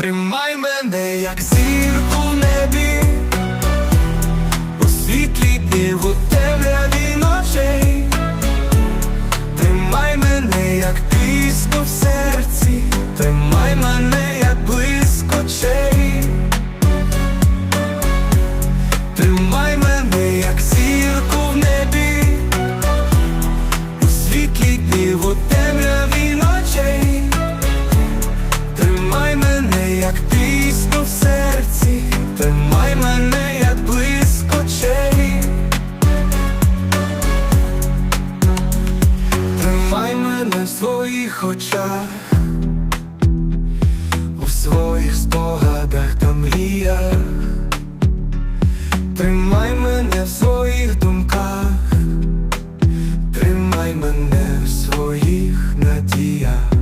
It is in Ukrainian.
Тримай мене, як зірку в небі, у світлі днів у темряві ночей, тримай мене, як пісню в серці, тримай мене, як близько очей. Тримай мене, як зірку в небі, у світлі днів у темряві Тримай мене, як близько очей Тримай мене в своїх очах, у своїх спогадах та мріях, тримай мене в своїх думках, тримай мене в своїх надіях.